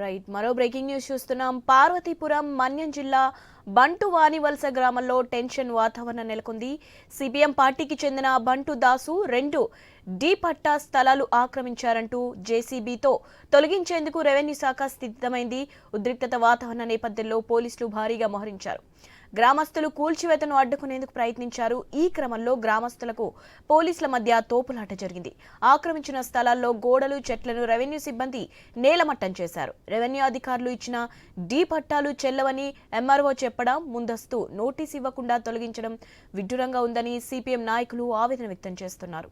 Right మరో breaking news చూస్తున్నాం. పార్వతీపురం మన్యం జిల్లా బంటు వాణివలస గ్రామంలో టెన్షన్ వాతావరణం నెలకొంది. సిపిఎం పార్టీకి చెందిన బంటు దాసు రెండు డి పట్టా స్థలాలు ఆక్రమించారంటూ జేసీబీతో తొలగించేందుకు రెవెన్యూ శాఖ స్థితమైంది ఉద్రిక్తత వాతావరణ నేపథ్యంలో పోలీసులు భారీగా మోహరించారు. గ్రామస్తులు కూల్చివేతను అడ్డుకునేందుకు ప్రయత్నించారు. ఈ క్రమంలో గ్రామస్తులకు పోలీసుల మధ్య తోపులాట జరిగింది. ఆక్రమించిన స్థలాల్లో గోడలు చెట్లను రెవెన్యూ సిబ్బంది నేలమట్టం చేశారు. రెవెన్యూ అధికారులు ఇచ్చిన డీ పట్టాలు చెల్లవని ఎంఆర్ఓ చెప్పడం ముందస్తు నోటీస్ ఇవ్వకుండా తొలగించడం విడ్డూరంగా ఉందని సిపిఎం నాయకులు ఆవేదన వ్యక్తం చేస్తున్నారు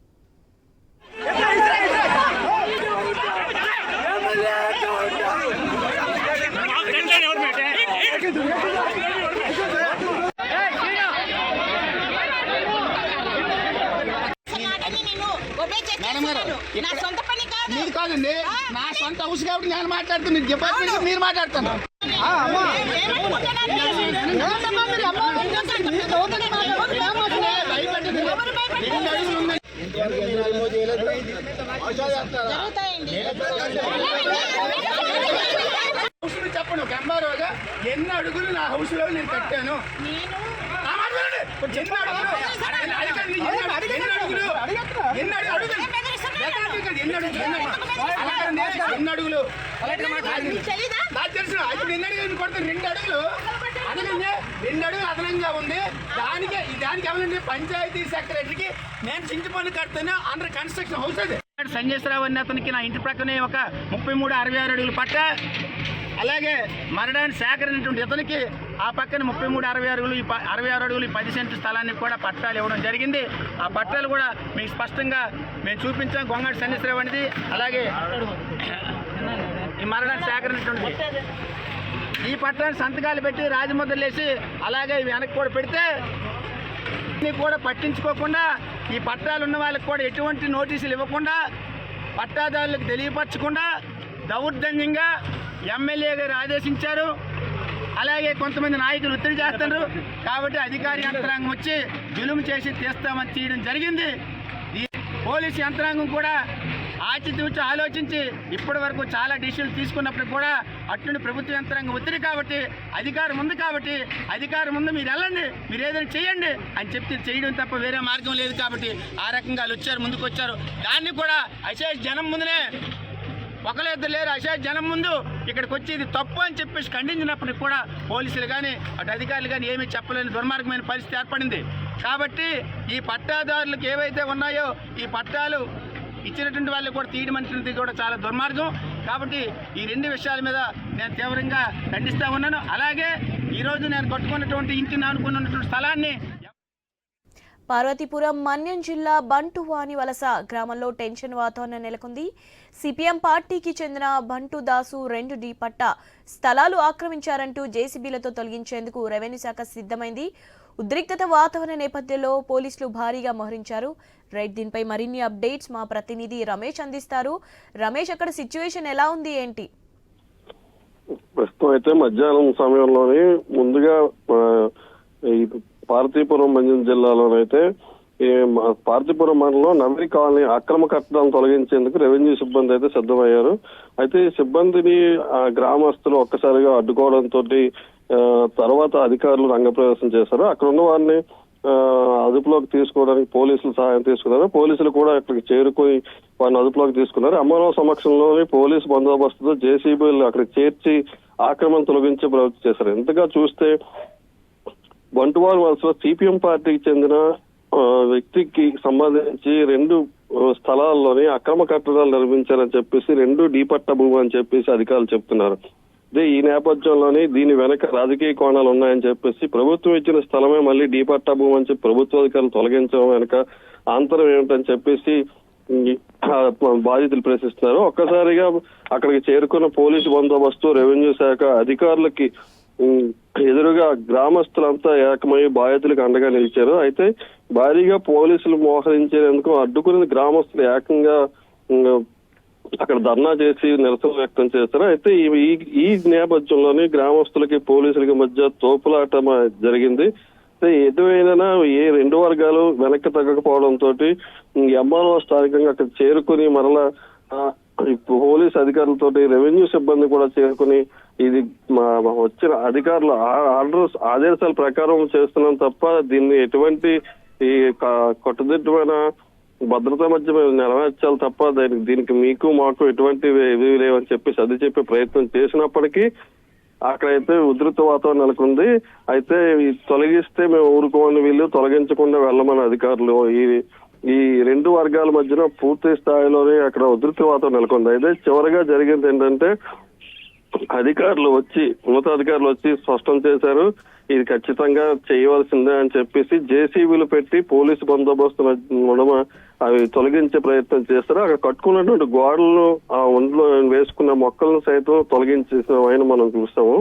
మాటని నేను obey చేసి మేడం గారు, చేస్తున్నాను. నా ఇక్కడ- సొంత పని కాదు. మీది కాదండి. నా సొంత హౌస్ కాబట్టి నేను మాట్లాడుతున్నాను డిపార్ట్మెంట్ మీరు మాట్లాడుతున్నారు. మీరు? మీరు మీరు? మీరు. హౌస్ని చెప్పండి ఒక ఎంఆర్ఓగా ఎన్ని అడుగులు నా హౌస్లో నేను కట్టాను నేను ఆ మాట వినండి. ఎన్ని అడుగులు? ఎన్ని అడగండి, ఎన్ని అడుగులు? ఎన్ని అడుగులు? ఎన్ని అడుగులు? అడుగులు. ఎక్కడికి కాదు, ఎన్ని అడుగులు? ఎన్ని అడుగులు? అలాగండి, ఎన్ని అడుగులు అలాగే మాట్లాడండి. మీకు తెలీదా? నాకు తెలుసు. అడుగులు రెండు అడుగులు. రెండు అడుగులు అదనంగా ఉంది. దానికి దానికి ఏమనండి? పంచాయతీ సెక్రటరీకి నేను కడుతున్నా అండర్ కన్స్ట్రక్షన్ హౌస్ అది. సంజయశ్రావు అనే అతనికి నా ఇంటి ప్రక్కనే ఒక ముప్పై మూడు అరవై ఆరు అడుగులు పట్ట. అలాగే మరడాన్ని సేకరించినటువంటి ఇతనికి ఆ పక్కన ముప్పై మూడు అరవై అడుగులు ఈ అరవై ఆరు అడుగులు ఈ పది సెంటు స్థలానికి కూడా పట్టాలు ఇవ్వడం జరిగింది. ఆ పట్టాలు కూడా మీకు స్పష్టంగా మేము చూపించాం. గొంగడి సంజయశ్రావు అనేది. అలాగే ఈ మరణాన్ని సేకరించినటువంటి ఈ పట్టాన్ని సంతకాలు పెట్టి రాజముద్రలేసి అలాగే వెనక్కి కూడా పెడితే కూడా పట్టించుకోకుండా ఈ పట్టాలు ఉన్న వాళ్ళకి కూడా ఎటువంటి నోటీసులు ఇవ్వకుండా పట్టాదారులకు తెలియపరచకుండా దౌర్జన్యంగా ఎమ్మెల్యే గారు ఆదేశించారు. అలాగే కొంతమంది నాయకులు ఒత్తిడి చేస్తున్నారు. కాబట్టి అధికారి యంత్రాంగం వచ్చి జులుము చేసి తీస్తామని చేయడం జరిగింది. ఈ పోలీసు యంత్రాంగం కూడా ఆచితూచి ఆలోచించి ఇప్పటి వరకు చాలా డిసిషన్లు తీసుకున్నప్పుడు కూడా అట్నుండి ప్రభుత్వ యంత్రాంగం ఒత్తిడి కాబట్టి అధికారం ఉంది కాబట్టి అధికారం ఉంది మీరు వెళ్ళండి మీరు ఏదైనా చేయండి అని చెప్తే చేయడం తప్ప వేరే మార్గం లేదు కాబట్టి ఆ రకంగా వాళ్ళు వచ్చారు ముందుకు వచ్చారు. దాన్ని కూడా అశేష జనం ముందునే ఒకరు ఇద్దరు లేరు అశేష్ జనం ముందు ఇక్కడికి వచ్చి ఇది తప్పు అని చెప్పేసి ఖండించినప్పటికి కూడా పోలీసులు కానీ అటు అధికారులు కానీ ఏమీ చెప్పలేని దుర్మార్గమైన పరిస్థితి ఏర్పడింది. కాబట్టి ఈ పట్టాదారులకు ఏవైతే ఉన్నాయో ఈ పట్టాలు ఇచ్చినటువంటి వాళ్ళు కూడా తీయడం అనేది కూడా చాలా దుర్మార్గం. కాబట్టి ఈ రెండు విషయాల మీద నేను తీవ్రంగా ఖండిస్తూ ఉన్నాను. అలాగే ఈరోజు నేను కట్టుకున్నటువంటి ఇంటిని అనుకున్నటువంటి స్థలాన్ని పార్వతీపురం మన్యం జిల్లా బంటువాని వలస గ్రామంలో టెన్షన్ వాతావరణం నెలకొంది. సిపిఎం పార్టీకి చెందిన బంటు దాసు రెండు డి పట్ట స్థలాలు ఆక్రమించారంటూ జేసీబీలతో తొలగించేందుకు రెవెన్యూ శాఖ సిద్ధమైంది. ఉద్రిక్తత వాతావరణ నేపథ్యంలో పోలీసులు భారీగా మోహరించారు. రైట్ దీనిపై మరిన్ని అప్డేట్స్ మా ప్రతినిధి రమేష్ అందిస్తారు. రమేష్ అక్కడ సిచ్యువేషన్ ఎలా ఉంది? ఏంటి? ప్రస్తుతం అయితే మధ్యాహ్నం సమయంలోనే ముందుగా ఈ పార్తీపురం మంజం జిల్లాలోనైతే పార్థిపురం పార్తీపురం మండలంలో నవరి కాలనీ అక్రమ కట్టడాలను తొలగించేందుకు రెవెన్యూ సిబ్బంది అయితే సిద్ధమయ్యారు. అయితే ఈ సిబ్బందిని ఆ గ్రామస్తులు ఒక్కసారిగా అడ్డుకోవడంతో తర్వాత అధికారులు రంగప్రవేశం చేశారు. అక్కడ ఉన్న వారిని ఆ, అదుపులోకి తీసుకోవడానికి పోలీసులు సహాయం తీసుకున్నారు. పోలీసులు కూడా అక్కడికి చేరుకొని వారిని అదుపులోకి తీసుకున్నారు. అమ్మారావు సమక్షంలోని పోలీసు బందోబస్తుతో జేసీబీలు అక్కడికి చేర్చి ఆక్రమణ తొలగించే ప్రవృత్తి చేశారు. ఎంతగా చూస్తే బంటువారి వలసలో సిపిఎం పార్టీకి చెందిన ఆ, వ్యక్తికి సంబంధించి రెండు స్థలాల్లోని అక్రమ కట్టడాలు నిర్మించారని చెప్పేసి రెండు డీపట్ట భూమి అని చెప్పేసి అధికారులు చెప్తున్నారు. అదే ఈ నేపథ్యంలోని దీని వెనక రాజకీయ కోణాలు ఉన్నాయని చెప్పేసి ప్రభుత్వం ఇచ్చిన స్థలమే మళ్ళీ డీపట్ట భూమి అని చెప్పి ప్రభుత్వ అధికారులు తొలగించడం వెనక ఆంతరం ఏమిటని చెప్పేసి బాధితులు ప్రశ్నిస్తున్నారు. ఒక్కసారిగా అక్కడికి చేరుకున్న పోలీసు బందోబస్తు రెవెన్యూ శాఖ అధికారులకి ఎదురుగా గ్రామస్తులంతా ఏకమై బాధితులకు అండగా నిలిచారు. అయితే భారీగా పోలీసులు మోహరించేందుకు అడ్డుకుని గ్రామస్తులు ఏకంగా అక్కడ ధర్నా చేసి నిరసన వ్యక్తం చేస్తారు అయితే ఈ- ఈ నేపథ్యంలోనే గ్రామస్తులకి పోలీసులకి మధ్య తోపులాట జరిగింది. అయితే ఎటువైనా ఏ రెండు వర్గాలు వెనక్కి తగ్గకపోవడంతో ఎంఆర్ఓ స్థానికంగా అక్కడ చేరుకుని మరలా పోలీస్ అధికారులతో రెవెన్యూ సిబ్బంది కూడా చేరుకుని ఇది మా వచ్చిన అధికారుల ఆ- ఆర్డర్స్ ఆదేశాల ప్రకారం చేస్తున్నాం తప్ప దీన్ని ఎటువంటి ఈ క- కట్టుదిట్టమైన భద్రత మధ్య మేము నెరవేర్చాలి తప్ప దానికి దీనికి మీకు మాకు ఎటువంటి ఇవి లేవని చెప్పి సర్ది చెప్పే ప్రయత్నం చేసినప్పటికీ అక్కడైతే ఉధృత వాతావరణం నెలకొంది. అయితే తొలగిస్తే మేము ఊరుకోని వీళ్ళు తొలగించకుండా వెళ్ళమని అధికారులు. ఈ ఈ రెండు వర్గాల మధ్యన పూర్తి స్థాయిలోనే అక్కడ ఉధృత వాతావరణం నెలకొంది. అయితే చివరిగా జరిగింది ఏంటంటే అధికారులు వచ్చి ఉన్నతాధికారులు వచ్చి స్పష్టం చేశారు. ఇది ఖచ్చితంగా చేయవలసిందే అని చెప్పేసి జేసీబీలు పెట్టి పోలీసు బందోబస్తు నడుమ అవి తొలగించే ప్రయత్నం చేస్తారు. అక్కడ కట్టుకున్నటువంటి గోడలను ఆ ఒంట్లో వేసుకున్న మొక్కలను సైతం తొలగించేసిన మనం చూస్తాము.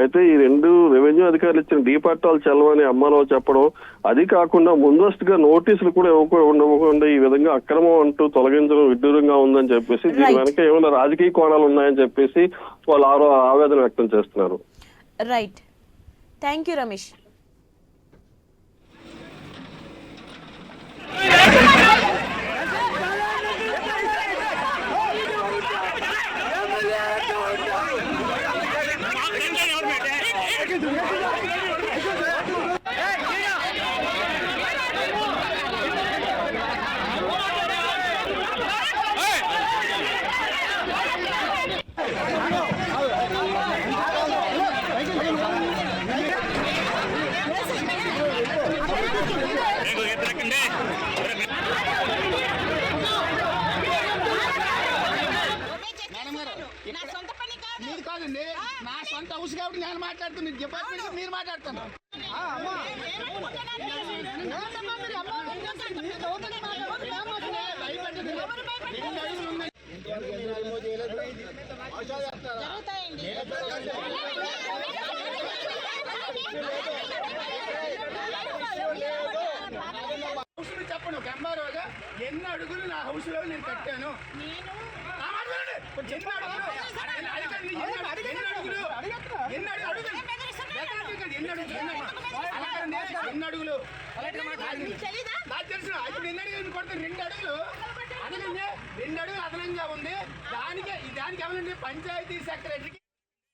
అయితే ఈ రెండు రెవెన్యూ అధికారులు ఇచ్చిన డీ పట్టాలు చెల్లవని అమ్మారావు చెప్పడం అది కాకుండా ముందస్తుగా నోటీసులు కూడా ఇవ్వకుండా ఈ విధంగా అక్రమం అంటూ తొలగించడం విడ్డూరంగా ఉందని చెప్పేసి దీని. వెనక ఏమైనా రాజకీయ కోణాలు ఉన్నాయని చెప్పేసి వాళ్ళు ఆరో ఆవేదన వ్యక్తం చేస్తున్నారు. రైట్ థ్యాంక్ యూ రమేష్ నా సొంత పని కాదు మీరు కాదండి నా సొంత హౌస్ కాబట్టి నేను మాట్లాడుతున్నాను డిపార్ట్మెంట్ మీరు మాట్లాడుతున్నారు హౌస్ని చెప్పండి ఒక ఎంఆర్ఓగా ఎన్ని అడుగులు నా హౌస్లో నేను కట్టాను ఆ మాట వినండి. కొంచెం ఎన్ని అడుగులు? అడగండి, అడగండి, ఎన్ని అడుగులు? ఎన్ని అడుగులు? ఎన్ని అడుగులు? అడగండి. బెదరండి కాదు, ఎన్ని అడుగులు? ఎన్ని అడుగులు? అడగండి, ఎన్ని అడుగులు తెలీదా నాకు తెలుసు ఇప్పుడు ఎన్ని అడుగులు కొడితే రెండు అడుగులు అదనండి రెండు అడుగులు అదనంగా ఉంది దానికి దానికి ఏమనండి పంచాయతీ సెక్రటరీకి